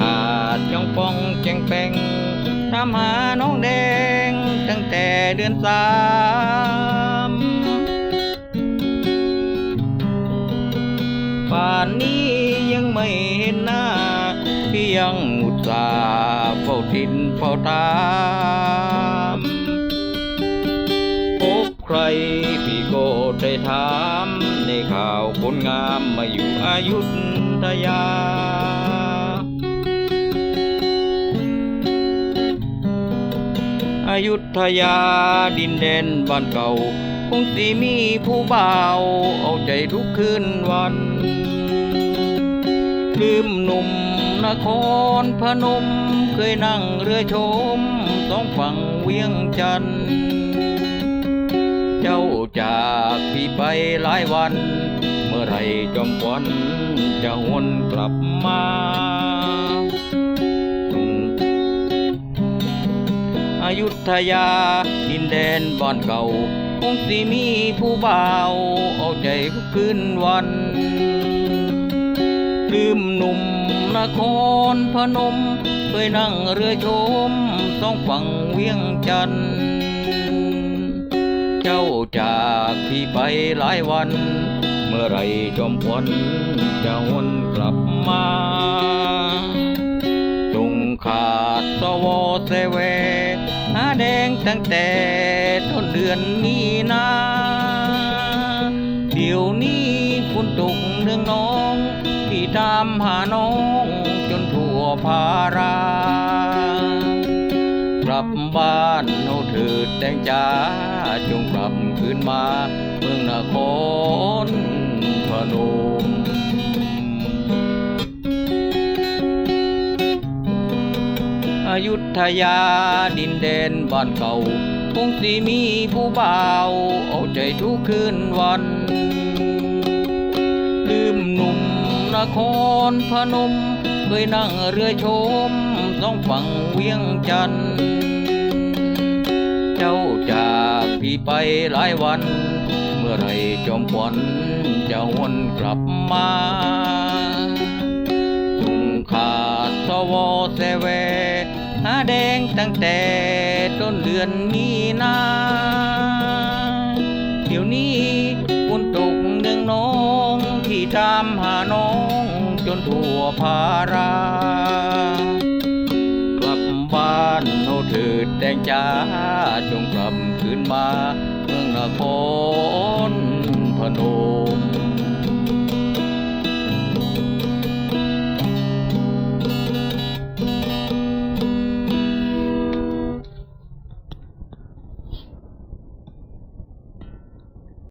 ขาดจ้องป้องแจงแปงตามหาน้องแดง ตั้งแต่เดือนสามป่านนี้ยังไม่เห็นหน้า พี่ยังอุตส่าห์เฝ้าทินเฝ้าตามพบใครพี่ก็ได้ถาม ในข่าวคนงามมาอยู่อายุทยา ยุทยาดินแดนบ้านเก่า คงสิมีผู้บ่าวเอาใจทุกคืนวัน ลืมหนุ่มนครพนม เคยนั่งเรือชมสองฝั่งเวียงจันทร์เจ้าจากพี่ไปหลายวัน เมื่อไรจอมควันจะหวนกลับมา อายุทยา ดินแดนบ้านเก่า คงสิมีผู้บ่าวเอาใจทุกคืนวัน ลืมหนุ่มนครพนม เคยนั่งเรือชมสองฝั่งเวียงจันทร์เจ้าจากพี่ไปหลายวัน เมื่อไรจอมพลจะวนกลับมา จงขาดสวเสเว หาแดงตั้งแต่ต้นเดือนมีนาเดี๋ยวนี้ฝนตกเนื่องน้องพี่ตามหาน้องจนทั่วพารากลับบ้านเอาเถิดแดงจ้าจงกลับคืนมา เมืองนครพนม ยุทยาดินแดนบ้านเก่าคงสิมีผู้บ่าวเอาใจทุกคืนวัน ลืมหนุ่มนครพนม เคยนั่งเรือชมสองฝั่งเวียงจันทร์เจ้าจากพี่ไปหลายวัน เมื่อไรจอมขวัญจะวนกลับมาจุงขาดสวอเสเว แดงตั้งแต่ต้นเดือนมีนาเดี๋ยวนี้ฝนตกเนืองน้องที่ตามหาน้องจนทั่วพารากลับบ้านเอาเถิดแดงจ้าจงกลับคืนมาเมืองนครพนม